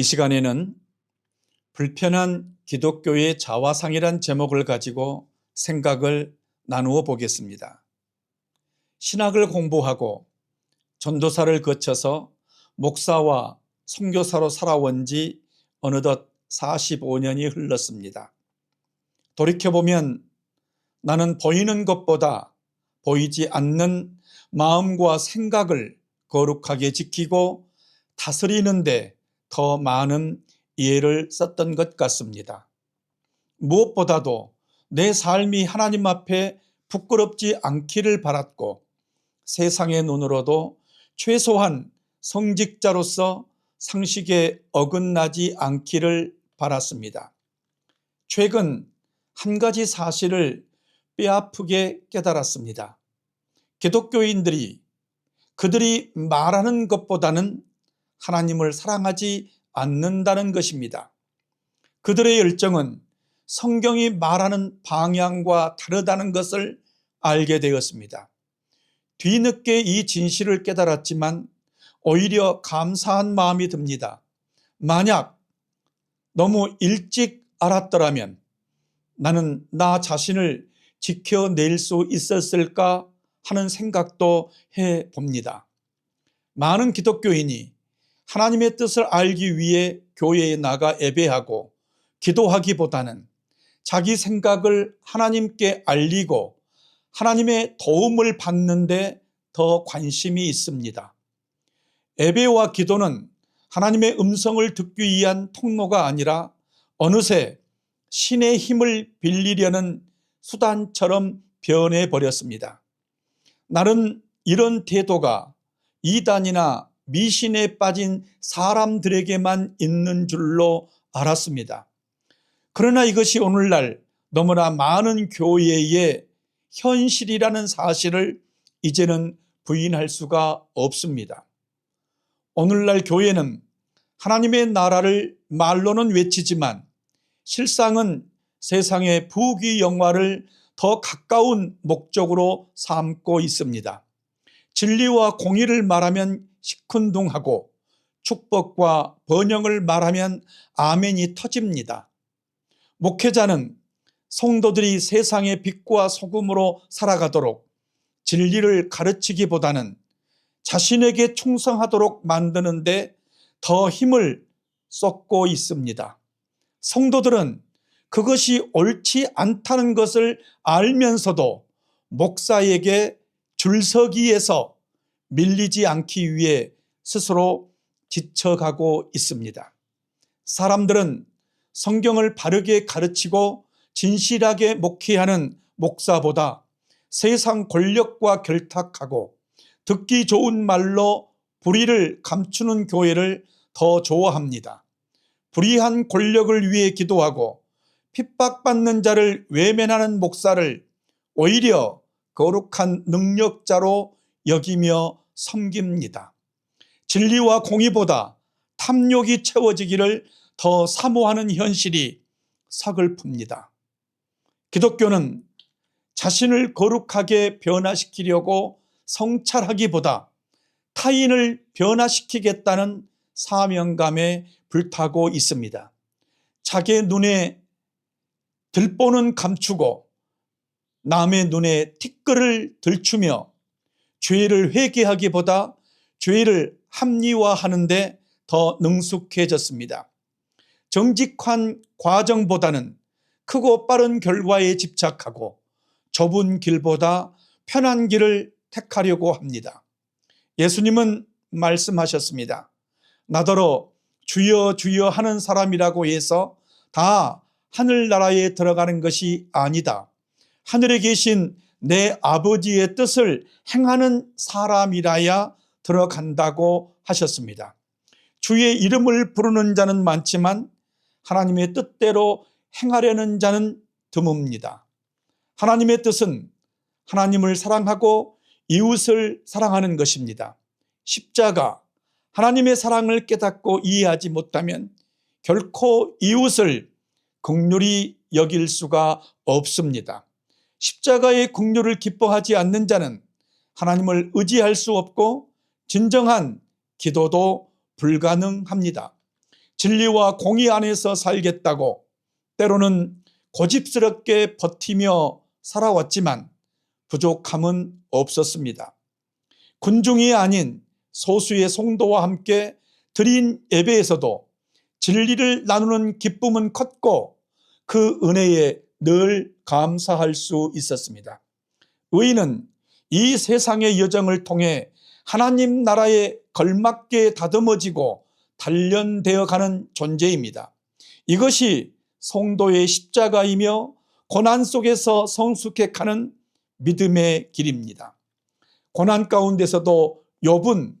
이 시간에는 불편한 기독교의 자화상이란 제목을 가지고 생각을 나누어 보겠습니다. 신학을 공부하고 전도사를 거쳐서 목사와 선교사로 살아온 지 어느덧 45년이 흘렀습니다. 돌이켜보면 나는 보이는 것보다 보이지 않는 마음과 생각을 거룩하게 지키고 다스리는데 더 많은 이해를 썼던 것 같습니다. 무엇보다도 내 삶이 하나님 앞에 부끄럽지 않기를 바랐고 세상의 눈으로도 최소한 성직자로서 상식에 어긋나지 않기를 바랐습니다. 최근 한 가지 사실을 뼈아프게 깨달았습니다. 기독교인들이 그들이 말하는 것보다는 하나님을 사랑하지 않는다는 것입니다. 그들의 열정은 성경이 말하는 방향과 다르다는 것을 알게 되었습니다. 뒤늦게 이 진실을 깨달았지만 오히려 감사한 마음이 듭니다. 만약 너무 일찍 알았더라면 나는 나 자신을 지켜낼 수 있었을까 하는 생각도 해 봅니다. 많은 기독교인이 하나님의 뜻을 알기 위해 교회에 나가 예배하고 기도하기보다는 자기 생각을 하나님께 알리고 하나님의 도움을 받는데 더 관심이 있습니다. 예배와 기도는 하나님의 음성을 듣기 위한 통로가 아니라 어느새 신의 힘을 빌리려는 수단처럼 변해 버렸습니다. 나는 이런 태도가 이단이나 미신에 빠진 사람들에게만 있는 줄로 알았습니다. 그러나 이것이 오늘날 너무나 많은 교회의 현실이라는 사실을 이제는 부인할 수가 없습니다. 오늘날 교회는 하나님의 나라를 말로는 외치지만 실상은 세상의 부귀 영화를 더 가까운 목적으로 삼고 있습니다. 진리와 공의를 말하면 시큰둥하고 축복과 번영을 말하면 아멘이 터집니다. 목회자는 성도들이 세상의 빛과 소금으로 살아가도록 진리를 가르치기보다는 자신에게 충성하도록 만드는데 더 힘을 쏟고 있습니다. 성도들은 그것이 옳지 않다는 것을 알면서도 목사에게 줄서기에서 밀리지 않기 위해 스스로 지쳐가고 있습니다. 사람들은 성경을 바르게 가르치고 진실하게 목회하는 목사보다 세상 권력과 결탁하고 듣기 좋은 말로 불의를 감추는 교회를 더 좋아합니다. 불의한 권력을 위해 기도하고 핍박받는 자를 외면하는 목사를 오히려 거룩한 능력자로 여기며 섬깁니다. 진리와 공의보다 탐욕이 채워지기를 더 사모하는 현실이 서글픕니다. 기독교는 자신을 거룩하게 변화시키려고 성찰하기보다 타인을 변화시키겠다는 사명감에 불타고 있습니다. 자기 눈에 들보는 감추고 남의 눈에 티끌을 들추며 죄를 회개하기보다 죄를 합리화하는데 더 능숙해졌습니다. 정직한 과정보다는 크고 빠른 결과에 집착하고 좁은 길보다 편한 길을 택하려고 합니다. 예수님은 말씀하셨습니다. 나더러 주여 주여 하는 사람이라고 해서 다 하늘나라에 들어가는 것이 아니다. 하늘에 계신 내 아버지의 뜻을 행하는 사람이라야 들어간다고 하셨습니다. 주의 이름을 부르는 자는 많지만 하나님의 뜻대로 행하려는 자는 드뭅니다. 하나님의 뜻은 하나님을 사랑하고 이웃을 사랑하는 것입니다. 십자가, 하나님의 사랑을 깨닫고 이해하지 못하면 결코 이웃을 극률이 여길 수가 없습니다. 십자가의 극률을 기뻐하지 않는 자는 하나님을 의지할 수 없고 진정한 기도도 불가능합니다. 진리와 공의 안에서 살겠다고 때로는 고집스럽게 버티며 살아왔지만 부족함은 없었습니다. 군중이 아닌 소수의 성도와 함께 드린 예배에서도 진리를 나누는 기쁨은 컸고 그 은혜에 늘 감사할 수 있었습니다. 의인은 이 세상의 여정을 통해 하나님 나라에 걸맞게 다듬어지고 단련되어 가는 존재입니다. 이것이 성도의 십자가이며 고난 속에서 성숙해 가는 믿음의 길입니다. 고난 가운데서도 욥은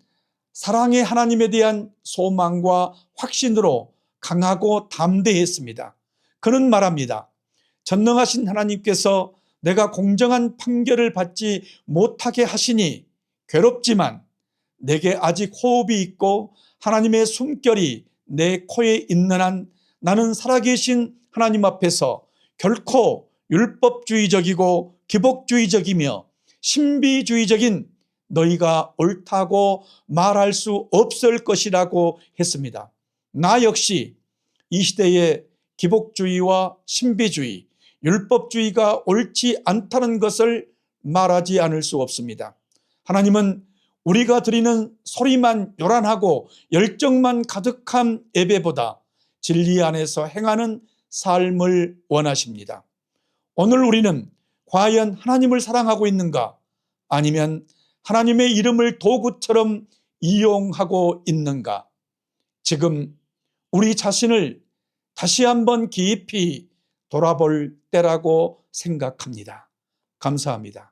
사랑의 하나님에 대한 소망과 확신으로 강하고 담대했습니다. 그는 말합니다. 전능하신 하나님께서 내가 공정한 판결을 받지 못하게 하시니 괴롭지만 내게 아직 호흡이 있고 하나님의 숨결이 내 코에 있는 한 나는 살아계신 하나님 앞에서 결코 율법주의적이고 기복주의적이며 신비주의적인 너희가 옳다고 말할 수 없을 것이라고 했습니다. 나 역시 이 시대의 기복주의와 신비주의, 율법주의가 옳지 않다는 것을 말하지 않을 수 없습니다. 하나님은 우리가 드리는 소리만 요란하고 열정만 가득한 예배보다 진리 안에서 행하는 삶을 원하십니다. 오늘 우리는 과연 하나님을 사랑하고 있는가? 아니면 하나님의 이름을 도구처럼 이용하고 있는가? 지금 우리 자신을 다시 한번 깊이 돌아볼 때라고 생각합니다. 감사합니다.